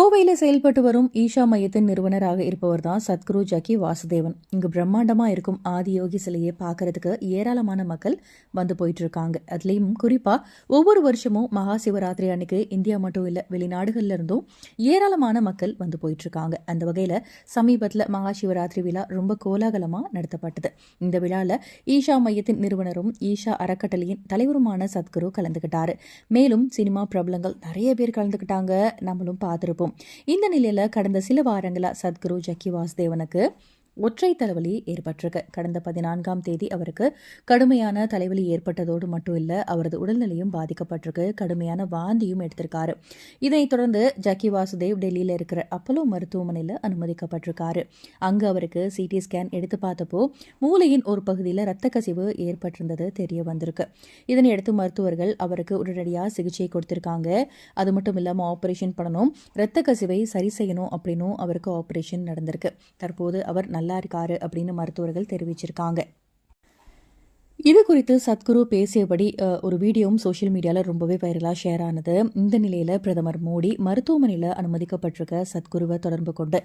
கோவையில் செயல்பட்டு வரும் ஈஷா மையத்தின் நிறுவனராக இருப்பவர் தான் சத்குரு ஜக்கி வாசுதேவன். இங்கு பிரம்மாண்டமாக இருக்கும் ஆதியோகி சிலையை பார்க்கறதுக்கு ஏராளமான மக்கள் வந்து போயிட்டு இருக்காங்க அதுலேயும் குறிப்பாக ஒவ்வொரு வருஷமும் மகா சிவராத்திரி அன்னைக்கு இந்தியா மட்டும் இல்லை வெளிநாடுகள்ல இருந்தும் ஏராளமான மக்கள் வந்து போயிட்டு இருக்காங்க அந்த வகையில் சமீபத்தில் மகா சிவராத்திரி விழா ரொம்ப கோலாகலமாக நடத்தப்பட்டது. இந்த விழாவில் ஈஷா மையத்தின் நிறுவனரும் ஈஷா அறக்கட்டளையின் தலைவருமான சத்குரு கலந்துக்கிட்டாரு மேலும் சினிமா பிரபலங்கள் நிறைய பேர் கலந்துக்கிட்டாங்க நம்மளும் பார்த்துருப்போம் இந்த நிலையில் கடந்த சில வாரங்களா சத்குரு ஜக்கி வாசுதேவனுக்கு ஒற்றை தலைவலி ஏற்பட்டிருக்கு. கடந்த பதினான்காம் தேதி அவருக்கு கடுமையான தலைவலி ஏற்பட்டதோடு மட்டும் இல்லை அவரது உடல்நிலையும் பாதிக்கப்பட்டிருக்கு. கடுமையான வாந்தியும் எடுத்திருக்காரு. இதைத் தொடர்ந்து ஜக்கி வாசுதேவ் டெல்லியில் இருக்கிற அப்பலோ மருத்துவமனையில் அனுமதிக்கப்பட்டிருக்காரு. அங்கு அவருக்கு சிடி ஸ்கேன் எடுத்து பார்த்தப்போ மூளையின் ஒரு பகுதியில் இரத்த கசிவு ஏற்பட்டிருந்தது தெரிய வந்திருக்கு. இதனையடுத்து மருத்துவர்கள் அவருக்கு உடனடியாக சிகிச்சை கொடுத்திருக்காங்க. அது மட்டும் இல்லாமல் ஆப்ரேஷன் பண்ணணும் இரத்த கசிவை சரி செய்யணும் அப்படின்னும் அவருக்கு ஆப்ரேஷன் நடந்திருக்கு. தற்போது அவர் நல்லா இருக்காரு அப்படின்னு மருத்துவர்கள் தெரிவிச்சிருக்காங்க. இது குறித்து சத்குரு பேசியபடி ஒரு வீடியோவும் சோஷியல் மீடியாவில் ரொம்பவே வைரலாக ஷேர் ஆனது. இந்த நிலையில் பிரதமர் மோடி மருத்துவமனையில் அனுமதிக்கப்பட்டிருக்க சத்குருவை தொடர்பு கொண்டு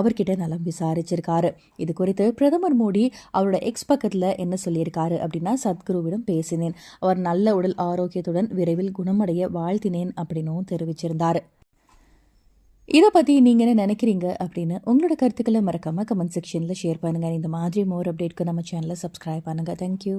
அவர்கிட்ட நலம் விசாரிச்சிருக்காரு. இது குறித்து பிரதமர் மோடி அவரோட எக்ஸ் பக்கத்தில் என்ன சொல்லியிருக்காரு அப்படின்னா சத்குருவிடம் பேசினேன். அவர் நல்ல உடல் ஆரோக்கியத்துடன் விரைவில் குணமடைய வாழ்த்தினேன் அப்படின்னும் தெரிவிச்சிருந்தாரு. இதை பற்றி நீங்கள் என்ன நினைக்கிறீங்க அப்படின்னு உங்களோட கருத்துக்களை மறக்காமல் கமெண்ட் செக்ஷனில் ஷேர் பண்ணுங்கள் இந்த மாதிரி மோர் அப்டேட்க்கு நம்ம சேனலை சப்ஸ்கிரைப் பண்ணுங்கள் தேங்க்யூ